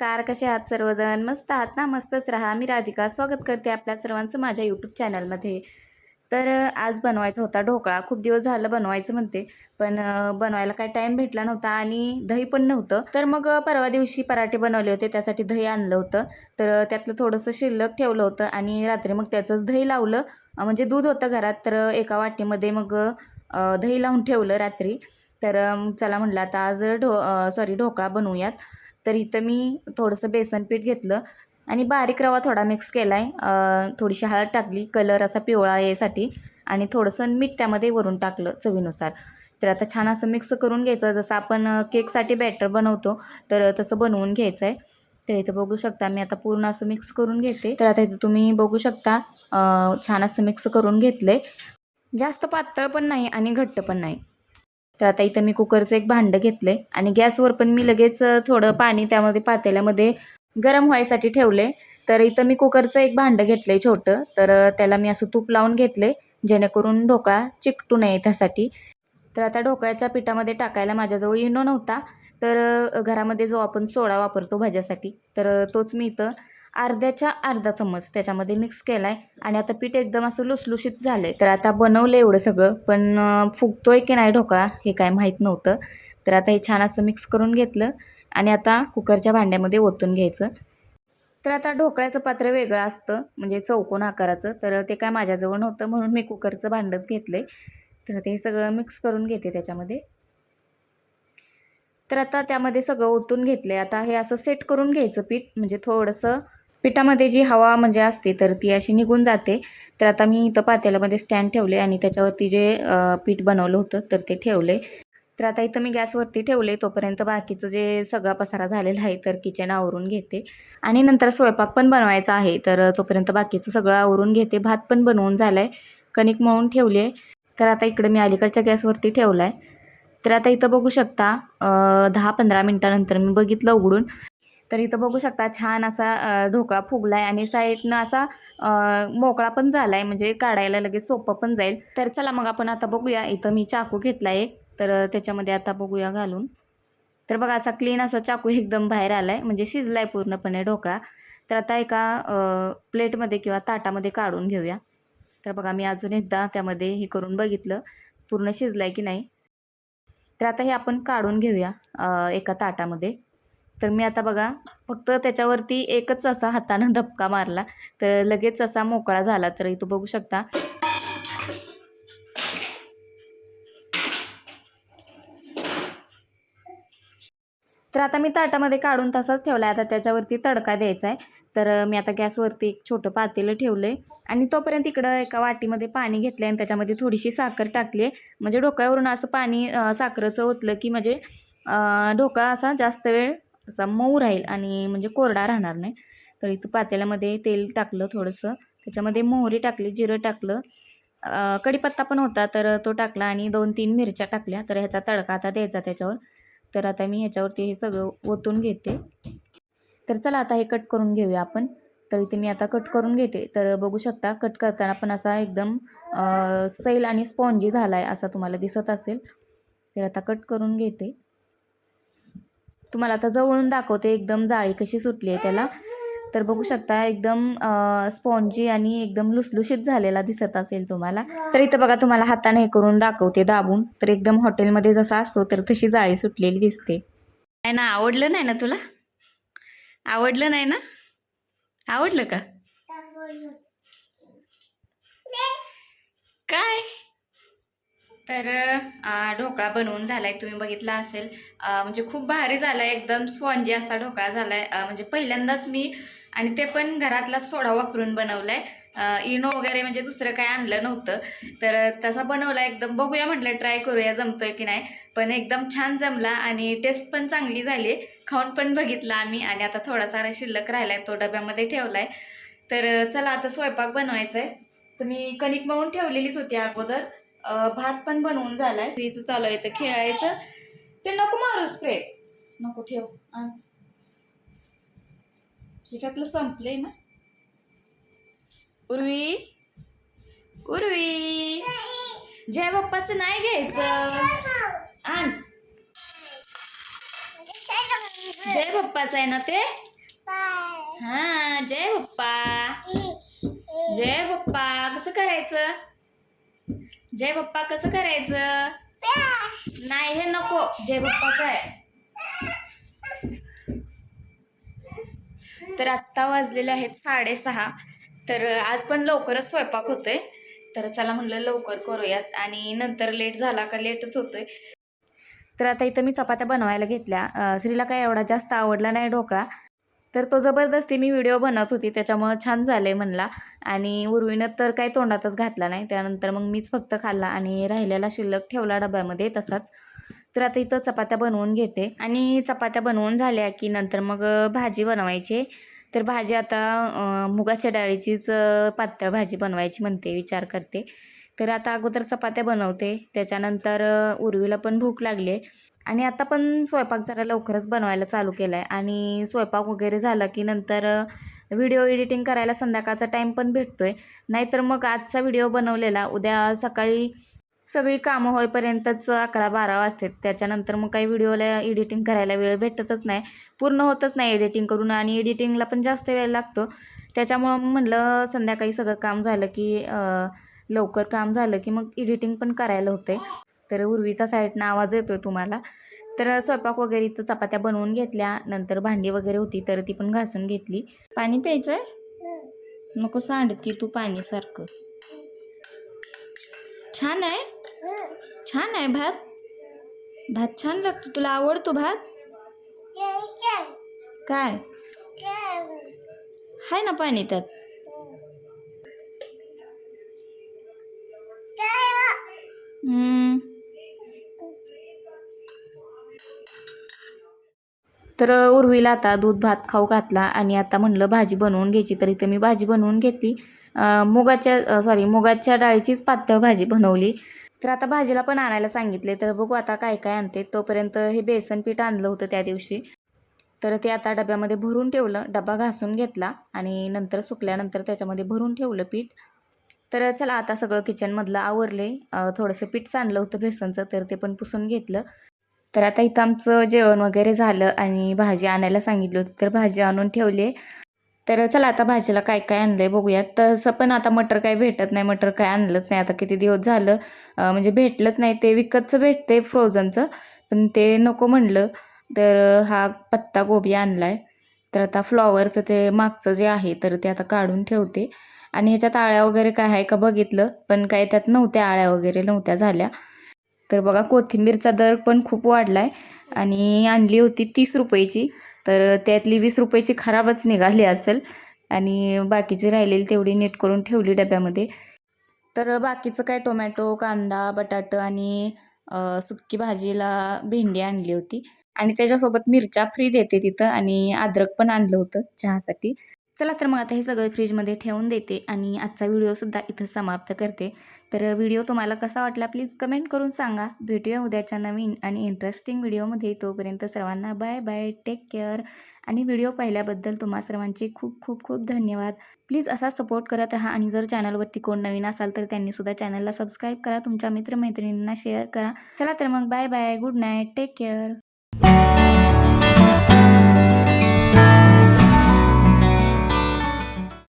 नमस्कार कसे आहात सर्वजण? मस्त आहात ना? मस्तच राहा. मी राधिका. स्वागत करते आपल्या सर्वांचं माझ्या यूट्यूब चॅनलमध्ये तर आज बनवायचा होता ढोकळा. खूप दिवस झालं बनवायचं म्हणते पण बनवायला काय टाईम भेटला नव्हता आणि दही पण नव्हतं. तर मग परवा दिवशी पराठे बनवले होते त्यासाठी दही आणलं होतं. तर त्यातलं थोडंसं शिल्लक ठेवलं होतं आणि रात्री मग त्याचंच दही लावलं. म्हणजे दूध होतं घरात तर एका वाटीमध्ये मग दही लावून ठेवलं रात्री. तर चला म्हटलं आता आज ढो सॉरी ढोकळा बनवूयात. तर इथं मी थोडंसं बेसन पीठ घेतलं आणि बारीक रवा थोडा मिक्स केला आहे थोडीशी हळद टाकली कलर असा पिवळा यासाठी आणि थोडंसं मीठ त्यामध्ये वरून टाकलं चवीनुसार. तर आता छान असं मिक्स करून घ्यायचं. जसं आपण केकसाठी बॅटर बनवतो तर तसं बनवून घ्यायचं आहे तर इथं बघू शकता मी आता पूर्ण असं मिक्स करून घेते. तर आता इथं तुम्ही बघू शकता छान असं मिक्स करून घेतलं आहे जास्त पातळ पण नाही आणि घट्ट पण नाही. तर आता इथं मी कुकरचं एक भांडं घेतलं आहे आणि गॅसवर पण मी लगेच थोडं पाणी त्यामध्ये पातेल्यामध्ये गरम व्हायसाठी ठेवले तर इथं मी कुकरचं एक भांडं घेतलं आहे छोटं. तर त्याला मी असं तूप लावून घेतले जेणेकरून ढोकळा चिकटू नये त्यासाठी. तर आता ढोकळ्याच्या पिठामध्ये टाकायला माझ्याजवळ इनो नव्हता. तर घरामध्ये जो आपण सोडा वापरतो भाज्यासाठी तर तोच मी इथं अर्ध्याच्या अर्धा चम्मच त्याच्यामध्ये मिक्स केला आहे आणि आता पीठ एकदम असं लुसलुशीत झालं आहे तर आता बनवलं एवढं सगळं पण फुगतो आहे की नाही ढोकळा हे काय माहीत नव्हतं. तर आता हे छान असं मिक्स करून घेतलं आणि आता कुकरच्या भांड्यामध्ये ओतून घ्यायचं. तर आता ढोकळ्याचं पात्र वेगळं असतं म्हणजे चौकोन आकाराचं. तर ते काय माझ्याजवळ नव्हतं म्हणून मी कुकरचं भांडंच घेतलं आहे तर ते सगळं मिक्स करून घेते त्याच्यामध्ये. तर आता त्यामध्ये सगळं ओतून घेतलं आहे आता हे असं सेट करून घ्यायचं पीठ म्हणजे थोडंसं पिठामध्ये जी हवा म्हणजे असते तर ती अशी निघून जाते. तर आता मी इथं पातेल्यामध्ये स्टँड ठेवले आणि त्याच्यावरती जे पीठ बनवलं होतं तर ते ठेवले. तर आता इथं मी गॅसवरती ठेवले तोपर्यंत बाकीचं जे सगळा पसारा झालेला आहे तर किचन आवरून घेते. आणि नंतर स्वयंपाक पण बनवायचा आहे तर तोपर्यंत बाकीचं सगळं आवरून घेते. भात पण बनवून झाला आहे कणिक मळून ठेवली आहे तर आता इकडं मी अलीकडच्या गॅसवरती ठेवला आहे तर आता इथं बघू शकता दहा पंधरा मिनटानंतर मी बघितलं उघडून. तर इथं बघू शकता छान असा ढोकळा फुगला आहे आणि साईडनं असा मोकळा पण झाला आहे म्हणजे काढायला लगेच सोपं पण जाईल. तर चला मग आपण आता बघूया इथं मी चाकू घेतला आहे तर त्याच्यामध्ये आता बघूया घालून. तर बघा असा क्लीन असा चाकू एकदम बाहेर आला आहे म्हणजे शिजला आहे पूर्णपणे ढोकळा. तर आता एका प्लेटमध्ये किंवा ताटामध्ये काढून घेऊया. तर बघा मी अजून एकदा त्यामध्ये हे करून बघितलं पूर्ण शिजलं आहे की नाही. तर आता हे आपण काढून घेऊया एका ताटामध्ये. तर मी आता बघा फक्त त्याच्यावरती एकच असा हातानं धपका मारला तर लगेच असा मोकळा झाला. तर इथं बघू शकता. तर आता मी ताटामध्ये काढून तसाच ठेवला आहे आता त्याच्यावरती तडका द्यायचा आहे तर मी आता गॅसवरती एक छोटं पातेलं ठेवलं आहे आणि तोपर्यंत इकडं एका वाटीमध्ये पाणी घेतलं आहे आणि त्याच्यामध्ये थोडीशी साखर टाकली आहे म्हणजे डोक्यावरून असं पाणी साखरेचं ओतलं की म्हणजे ढोकळा असा जास्त वेळ असा मऊ राहील आणि म्हणजे कोरडा राहणार नाही. तर इथं पातेल्यामध्ये तेल टाकलं थोडंसं. त्याच्यामध्ये मोहरी टाकली जिरं टाकलं. कढीपत्ता पण होता तर तो टाकला आणि दोन तीन मिरच्या टाकल्या. तर ह्याचा तडका आता द्यायचा त्याच्यावर. तर आता मी ह्याच्यावरती हे सगळं ओतून घेते. तर चला आता हे कट करून घेऊया आपण. तर इथे मी आता कट करून घेते. तर बघू शकता कट करताना पण असा एकदम सैल आणि स्पॉन्जी झाला आहे असा तुम्हाला दिसत असेल. तर आता कट करून घेते. तुम्हाला आता जवळून दाखवते एकदम जाळी कशी सुटली आहे त्याला. तर बघू शकता एकदम स्पॉन्जी आणि एकदम लुसलुशीत झालेला दिसत असेल तुम्हाला. तर इथं बघा तुम्हाला हाताने हे करून दाखवते दाबून. तर एकदम हॉटेलमध्ये जसा असतो तर तशी जाळी सुटलेली दिसते. काय ना आवडलं नाही ना तुला? आवडलं नाही ना? आवडलं का? काय? तर ढोकळा बनवून झाला आहे तुम्ही बघितला असेल. म्हणजे खूप भारी झालाय. एकदम स्पॉन्जी असा ढोकळा झाला आहे म्हणजे पहिल्यांदाच मी आणि ते पण घरातला सोडा वापरून बनवला आहे इनो वगैरे म्हणजे दुसरं काय आणलं नव्हतं. तर तसा बनवला एकदम बघूया म्हटलं ट्राय करूया जमतोय की नाही. पण एकदम छान जमला आणि टेस्ट पण चांगली झाली. खाऊन पण बघितला आम्ही आणि आता थोडासा शिल्लक राहिला आहे तो डब्यामध्ये ठेवला आहे तर चला आता स्वयंपाक बनवायचा आहे तर मी कणिक मळून ठेवलेलीच होती अगोदर. भात पण बनवून झालाय. तिचं चालू आहे तर खेळायचं. ते नको मारू स्प्रे नको ठेव. आण. ह्याच्यातलं संपलंय ना? उर्वी? उर्वी? जय बाप्पाचं नाही घ्यायचं. आण. जय बाप्पाचं आहे ना ते? हा जय बाप्पा. जय बाप्पा. कसं करायचं? जय बाप्पा कसं करायचं? नाही हे नको. जय बाप्पाचं आहे. तर आत्ता वाजलेले आहेत साडेसहा. तर आज पण लवकरच स्वयंपाक होतोय. तर चला म्हणलं लवकर करूयात. आणि नंतर लेट झाला का लेटच होतोय. तर आता इथं मी चपात्या बनवायला घेतल्या. श्रीला काय एवढा जास्त आवडला नाही ढोकळा. तर तो जबरदस्ती मी व्हिडिओ बनवत होती त्याच्यामुळं छान झालंय म्हणला. आणि उर्वीनं तर काही तोंडातच घातला नाही त्यानंतर मग मीच फक्त खाल्ला आणि राहिलेला शिल्लक ठेवला डब्यामध्ये तसाच. तर आता इथं चपात्या बनवून घेते. आणि चपात्या बनवून झाल्या की नंतर मग भाजी बनवायची. तर भाजी आता मुगाच्या डाळीचीच पातळ भाजी बनवायची म्हणते विचार करते. तर आता अगोदर चपात्या बनवते. त्याच्यानंतर उर्वीला पण भूक लागली आहे आणि आता पण स्वयंपाक जरा लवकरच बनवायला चालू केला आहे आणि स्वयंपाक वगैरे झाला की नंतर व्हिडिओ एडिटिंग करायला संध्याकाळचा टाईम पण भेटतो आहे नाहीतर मग आजचा व्हिडिओ बनवलेला उद्या सकाळी सगळी कामं होईपर्यंतच अकरा बारा वाजतात. त्याच्यानंतर मग काही व्हिडिओला एडिटिंग करायला वेळ भेटतच नाही. पूर्ण होतच नाही एडिटिंग करून आणि एडिटिंगला पण जास्त वेळ लागतो. त्याच्यामुळं म्हणलं संध्याकाळी सगळं काम झालं की लवकर काम झालं की मग एडिटिंग पण करायला होते तर उर्वीचा साईडनं आवाज येतो आहे तुम्हाला. तर स्वयंपाक वगैरे इथं चपात्या बनवून घेतल्या. नंतर भांडी वगैरे होती तर ती पण घासून घेतली. पाणी प्यायचं आहे नको सांडती तू पाणी सारखं छान आहे? छान आहे भात? भात छान लागतो. तुला आवडतो भात? काय? आहे ना पाणी त्यात. हम्म. तर उर्वीला आता दूध भात खाऊ घातला आणि आता म्हणलं भाजी बनवून घ्यायची. तर इथं मी भाजी बनवून घेतली. मुगाच्या सॉरी मुगाच्या डाळीचीच पातळ भाजी बनवली. तर आता भाजीला पण आणायला सांगितले. तर बघू आता काय काय आणते. तोपर्यंत हे बेसन पीठ आणलं होतं त्या दिवशी. तर ते आता डब्यामध्ये भरून ठेवलं. डबा घासून घेतला आणि नंतर सुकल्यानंतर त्याच्यामध्ये भरून ठेवलं पीठ. तर चला आता सगळं किचनमधलं आवरले. थोडंसं पीठ सांडलं होतं बेसनचं. तर ते पण पुसून घेतलं. तर आता इथं आमचं जेवण वगैरे झालं आणि भाजी आणायला सांगितली होती तर भाजी आणून ठेवली. तर चला आता भाजीला काय काय आणलं आहे बघूयात. तसं पण आता मटर काय भेटत नाही मटर काय आणलंच नाही. आता किती दिवस झालं म्हणजे भेटलंच नाही. ते विकतचं भेटते फ्रोझनचं पण ते नको म्हणलं. तर हा पत्ता गोबी आणला आहे तर आता फ्लॉवरचं ते मागचं जे आहे तर ते आता काढून ठेवते. आणि ह्याच्यात आळ्या वगैरे काय आहे का बघितलं पण काय त्यात नव्हत्या आळ्या वगैरे नव्हत्या झाल्या. तर बघा कोथिंबीरचा दर पण खूप वाढला आहे आणि आणली होती तीस रुपयाची. तर त्यातली वीस रुपयाची खराबच निघाली असेल आणि बाकीची राहिलेली तेवढी नीट करून ठेवली डब्यामध्ये. तर बाकीचं काय टोमॅटो कांदा बटाटं आणि सुक्की भाजीला भेंडी आणली होती. आणि त्याच्यासोबत मिरच्या फ्री देते तिथं आणि अद्रक पण आणलं होतं चहासाठी. चला तर मग आता हे सगळं फ्रीजमध्ये ठेवून देते आणि आजचा व्हिडिओसुद्धा इथं समाप्त करते. तर व्हिडिओ तुम्हाला कसा वाटला प्लीज कमेंट करून सांगा. भेटूया उद्याच्या नवीन आणि इंटरेस्टिंग व्हिडिओमध्ये तोपर्यंत सर्वांना बाय बाय टेक केअर आणि व्हिडिओ पाहिल्याबद्दल तुम्हा सर्वांचे खूप खूप खूप धन्यवाद. प्लीज असा सपोर्ट करत राहा आणि जर चॅनलवरती कोण नवीन असाल तर त्यांनीसुद्धा चॅनलला सबस्क्राईब करा. तुमच्या मित्रमैत्रिणींना शेअर करा. चला तर मग bye bye good night take care